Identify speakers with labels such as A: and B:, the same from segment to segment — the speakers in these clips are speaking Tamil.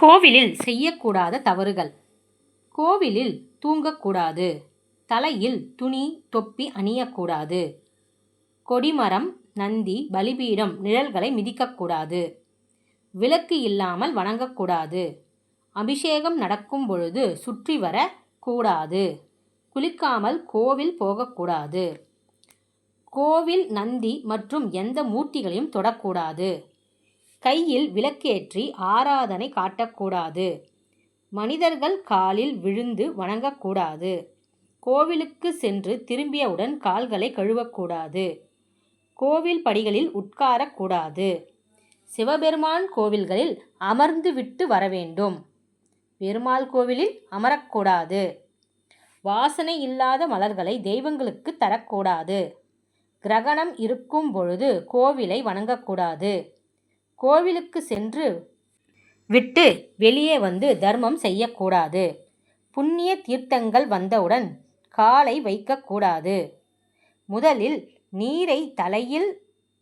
A: கோவிலில் செய்யக்கூடாத தவறுகள். கோவிலில் தூங்கக்கூடாது. தலையில் துணி தொப்பி அணியக்கூடாது. கொடிமரம் நந்தி பலிபீடம் நிழல்களை மிதிக்கக்கூடாது. விளக்கு இல்லாமல் வணங்கக்கூடாது. அபிஷேகம் நடக்கும் பொழுது சுற்றி வர கூடாது. குளிக்காமல் கோவில் போகக்கூடாது. கோவில் நந்தி மற்றும் எந்த மூர்த்திகளையும் தொடக்கூடாது. கையில் விளக்கேற்றி ஆராதனை காட்டக்கூடாது. மனிதர்கள் காலில் விழுந்து வணங்கக்கூடாது. கோவிலுக்கு சென்று திரும்பியவுடன் கால்களை கழுவக்கூடாது. கோவில் படிகளில் உட்காரக்கூடாது. சிவபெருமான் கோவில்களில் அமர்ந்து விட்டு வர வேண்டும் பெருமாள் கோவிலில் அமரக்கூடாது. வாசனை இல்லாத மலர்களை தெய்வங்களுக்கு தரக்கூடாது. கிரகணம் இருக்கும் பொழுது கோவிலை வணங்கக்கூடாது. கோவிலுக்கு சென்று விட்டு வெளியே வந்து தர்மம் செய்யக்கூடாது. புண்ணிய தீர்த்தங்கள் வந்தவுடன் காலை வைக்கக்கூடாது. முதலில் நீரை தலையில்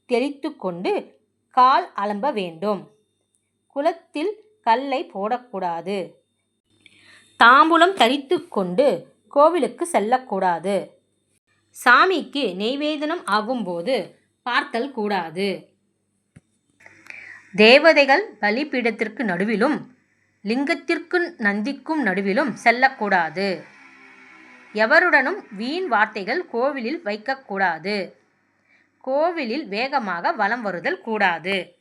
A: தெளித்து கொண்டு கால் அலம்ப வேண்டும். குளத்தில் கல்லை போடக்கூடாது. தாம்பூலம் தரித்து கொண்டு கோவிலுக்கு செல்லக்கூடாது. சாமிக்கு நெய்வேதனம் ஆகும்போது பார்த்தல் கூடாது. தேவதைகள் பலிபீடத்திற்கு நடுவிலும் லிங்கத்திற்கு நந்திக்கும் நடுவிலும் செல்லக்கூடாது. எவருடனும் வீண் வார்த்தைகள் கோவிலில் வைக்கக்கூடாது. கோவிலில் வேகமாக வலம் வருதல் கூடாது.